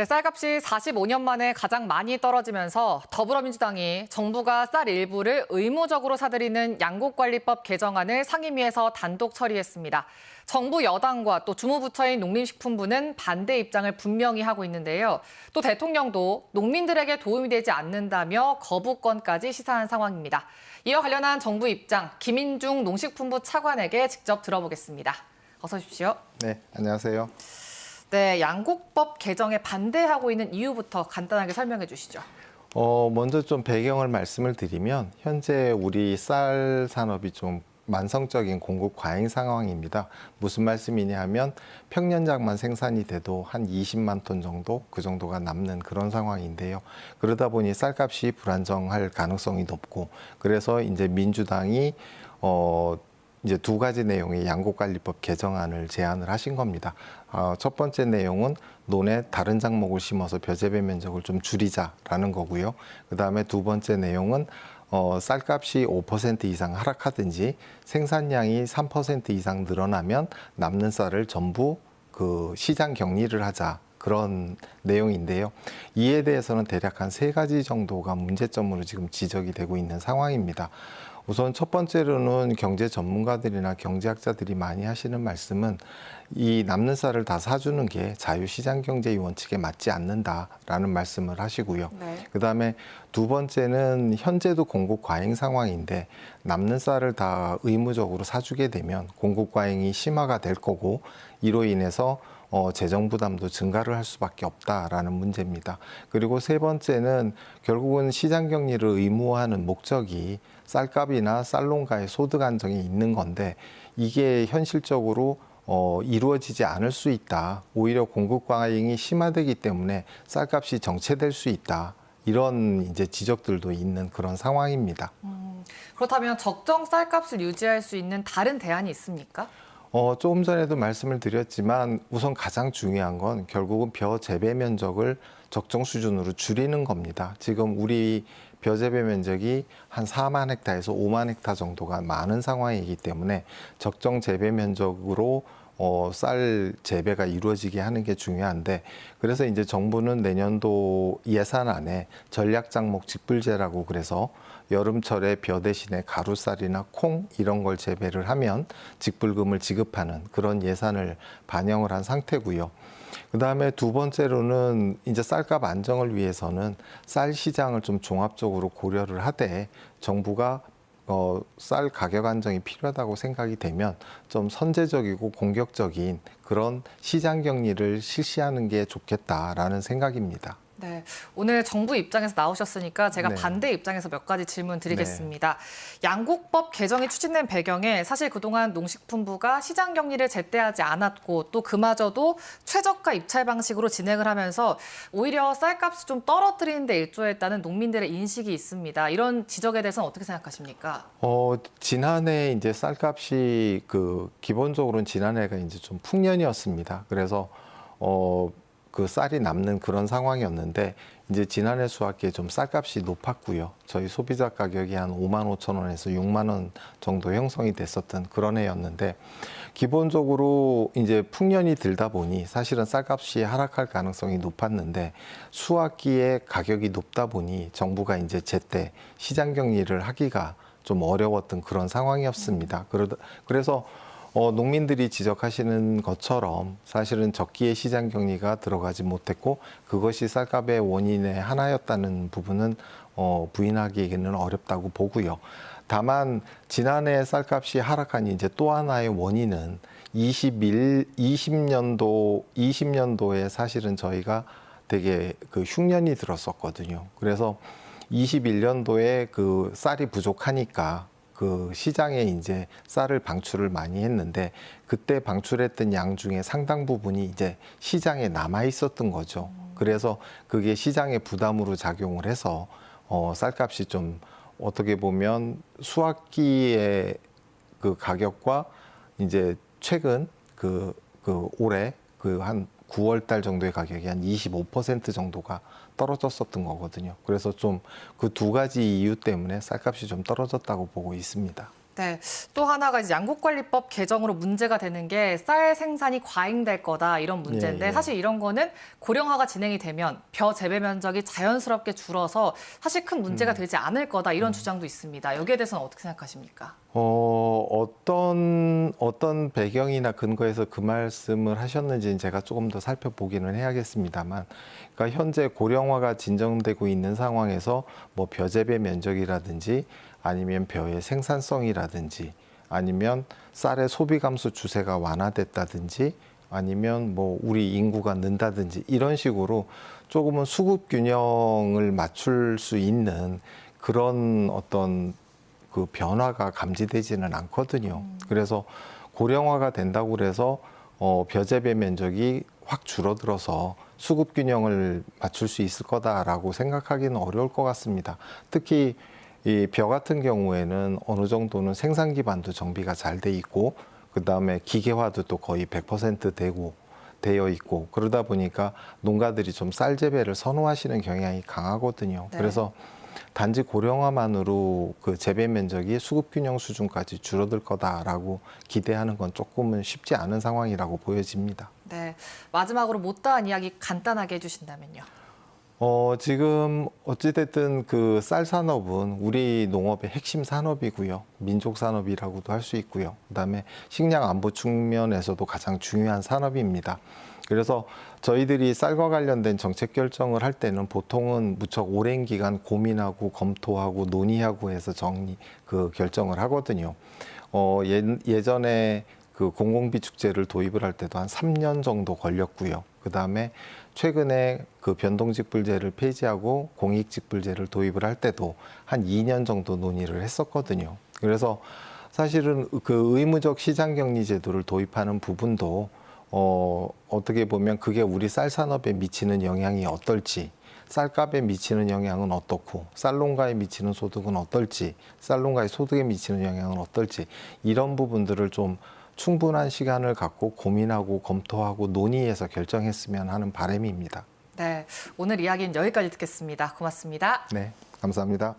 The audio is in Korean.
네, 쌀값이 45년 만에 가장 많이 떨어지면서 더불어민주당이 정부가 쌀 일부를 의무적으로 사들이는 양곡관리법 개정안을 상임위에서 단독 처리했습니다. 정부 여당과 또 주무부처인 농림식품부는 반대 입장을 분명히 하고 있는데요. 또 대통령도 농민들에게 도움이 되지 않는다며 거부권까지 시사한 상황입니다. 이와 관련한 정부 입장 김인중 농식품부 차관에게 직접 들어보겠습니다. 어서 오십시오. 네, 안녕하세요. 네, 양곡법 개정에 반대하고 있는 이유부터 간단하게 설명해 주시죠. 어, 먼저 좀 배경을 말씀을 드리면 현재 우리 쌀 산업이 좀 만성적인 공급 과잉 상황입니다. 무슨 말씀이냐 하면 평년작만 생산이 돼도 한 20만 톤 정도 그 정도가 남는 그런 상황인데요. 그러다 보니 쌀값이 불안정할 가능성이 높고 그래서 이제 민주당이 어 이제 두 가지 내용의 양곡관리법 개정안을 제안을 하신 겁니다. 어, 첫 번째 내용은 논에 다른 작목을 심어서 벼재배 면적을 좀 줄이자라는 거고요. 그 다음에 두 번째 내용은 어, 쌀값이 5% 이상 하락하든지 생산량이 3% 이상 늘어나면 남는 쌀을 전부 그 시장 격리를 하자. 그런 내용인데요. 이에 대해서는 대략 한 세 가지 정도가 문제점으로 지금 지적이 되고 있는 상황입니다. 우선 첫 번째로는 경제 전문가들이나 경제학자들이 많이 하시는 말씀은 이 남는 쌀을 다 사주는 게 자유시장 경제의 원칙에 맞지 않는다라는 말씀을 하시고요. 네. 그다음에 두 번째는 현재도 공급 과잉 상황인데 남는 쌀을 다 의무적으로 사주게 되면 공급 과잉이 심화가 될 거고 이로 인해서 어, 재정 부담도 증가를 할 수밖에 없다라는 문제입니다. 그리고 세 번째는 결국은 시장 격리를 의무화하는 목적이 쌀값이나 쌀농가의 소득 안정이 있는 건데 이게 현실적으로 어, 이루어지지 않을 수 있다. 오히려 공급 과잉이 심화되기 때문에 쌀값이 정체될 수 있다. 이런 이제 지적들도 있는 그런 상황입니다. 음, 그렇다면 적정 쌀값을 유지할 수 있는 다른 대안이 있습니까? 어, 조금 전에도 말씀을 드렸지만 우선 가장 중요한 건 결국은 벼 재배 면적을 적정 수준으로 줄이는 겁니다. 지금 우리 벼 재배 면적이 한 4만 헥타에서 5만 헥타 정도가 많은 상황이기 때문에 적정 재배 면적으로 어, 쌀 재배가 이루어지게 하는 게 중요한데 그래서 이제 정부는 내년도 예산 안에 전략 장목 직불제라고 그래서 여름철에 벼 대신에 가루쌀이나 콩 이런 걸 재배를 하면 직불금을 지급하는 그런 예산을 반영을 한 상태고요. 그다음에 두 번째로는 이제 쌀값 안정을 위해서는 쌀 시장을 좀 종합적으로 고려를 하되 정부가 어, 쌀 가격 안정이 필요하다고 생각이 되면 좀 선제적이고 공격적인 그런 시장 격리를 실시하는 게 좋겠다라는 생각입니다. 네, 오늘 정부 입장에서 나오셨으니까 제가 네. 반대 입장에서 몇 가지 질문 드리겠습니다. 양곡법 개정이 추진된 배경에 사실 그동안 농식품부가 시장 격리를 제때하지 않았고 또 그마저도 최저가 입찰 방식으로 진행을 하면서 오히려 쌀값을 좀 떨어뜨리는 데 일조했다는 농민들의 인식이 있습니다. 이런 지적에 대해서는 어떻게 생각하십니까? 어, 지난해 이제 쌀값이 그 기본적으로는 지난해가 이제 좀 풍년이었습니다. 그래서 어, 그 쌀이 남는 그런 상황이었는데 이제 지난해 수확기에 좀 쌀값이 높았고요. 저희 소비자 가격이 한 5만 5천 원에서 6만 원 정도 형성이 됐었던 그런 해였는데 기본적으로 이제 풍년이 들다 보니 사실은 쌀값이 하락할 가능성이 높았는데 수확기에 가격이 높다 보니 정부가 이제 제때 시장 격리를 하기가 좀 어려웠던 그런 상황이었습니다. 그래서 어, 농민들이 지적하시는 것처럼 사실은 적기에 시장 격리가 들어가지 못했고 그것이 쌀값의 원인의 하나였다는 부분은 어, 부인하기에는 어렵다고 보고요. 다만 지난해 쌀값이 하락한 이제 또 하나의 원인은 21, 20년도 20년도에 사실은 저희가 되게 그 흉년이 들었었거든요. 그래서 21년도에 그 쌀이 부족하니까 그 시장에 이제 쌀을 방출을 많이 했는데 그때 방출했던 양 중에 상당 부분이 이제 시장에 남아 있었던 거죠. 그래서 그게 시장의 부담으로 작용을 해서 어 쌀값이 좀 어떻게 보면 수확기의 그 가격과 이제 최근 그, 그 올해 그 한 9월 달 정도의 가격이 한 25% 정도가 떨어졌었던 거거든요. 그래서 좀 그 두 가지 이유 때문에 쌀값이 좀 떨어졌다고 보고 있습니다. 네. 또 하나가 이제 양곡관리법 개정으로 문제가 되는 게 쌀 생산이 과잉될 거다 이런 문제인데 예, 예. 사실 이런 거는 고령화가 진행이 되면 벼 재배 면적이 자연스럽게 줄어서 사실 큰 음. 문제가 되지 않을 거다 이런 주장도 있습니다. 여기에 대해서는 어떻게 생각하십니까? 어, 어떤, 어떤 배경이나 근거에서 그 말씀을 하셨는지는 제가 조금 더 살펴보기는 해야겠습니다만, 그러니까 현재 고령화가 진정되고 있는 상황에서 뭐 벼재배 면적이라든지 아니면 벼의 생산성이라든지 아니면 쌀의 소비 감소 추세가 완화됐다든지 아니면 뭐 우리 인구가 는다든지 이런 식으로 조금은 수급 균형을 맞출 수 있는 그런 어떤 그 변화가 감지되지는 않거든요. 그래서 고령화가 된다고 그래서 어, 벼재배 면적이 확 줄어들어서 수급 균형을 맞출 수 있을 거다라고 생각하기는 어려울 것 같습니다. 특히 이 벼 같은 경우에는 어느 정도는 생산 기반도 정비가 잘 돼 있고 그 다음에 기계화도 또 거의 100% 되고 되어 있고 그러다 보니까 농가들이 좀 쌀 재배를 선호하시는 경향이 강하거든요. 네. 그래서 단지 고령화만으로 그 재배 면적이 수급 균형 수준까지 줄어들 거다라고 기대하는 건 조금은 쉽지 않은 상황이라고 보여집니다. 네. 마지막으로 못다한 이야기 간단하게 해주신다면요. 어, 지금 어찌됐든 그 쌀 산업은 우리 농업의 핵심 산업이고요. 민족 산업이라고도 할 수 있고요. 그다음에 식량 안보 측면에서도 가장 중요한 산업입니다. 그래서 저희들이 쌀과 관련된 정책 결정을 할 때는 보통은 무척 오랜 기간 고민하고 검토하고 논의하고 해서 정리 그 결정을 하거든요. 어, 예, 예전에 그 공공비 축제를 도입을 할 때도 한 3년 정도 걸렸고요. 그 다음에 최근에 그 변동직불제를 폐지하고 공익직불제를 도입을 할 때도 한 2년 정도 논의를 했었거든요. 그래서 사실은 그 의무적 시장 격리 제도를 도입하는 부분도 어, 어떻게 보면 그게 우리 쌀 산업에 미치는 영향이 어떨지 쌀값에 미치는 영향은 어떻고 쌀농가에 미치는 소득은 어떨지 쌀농가의 소득에 미치는 영향은 어떨지 이런 부분들을 좀 충분한 시간을 갖고 고민하고 검토하고 논의해서 결정했으면 하는 바람입니다. 네. 오늘 이야기는 여기까지 듣겠습니다. 고맙습니다. 네, 감사합니다.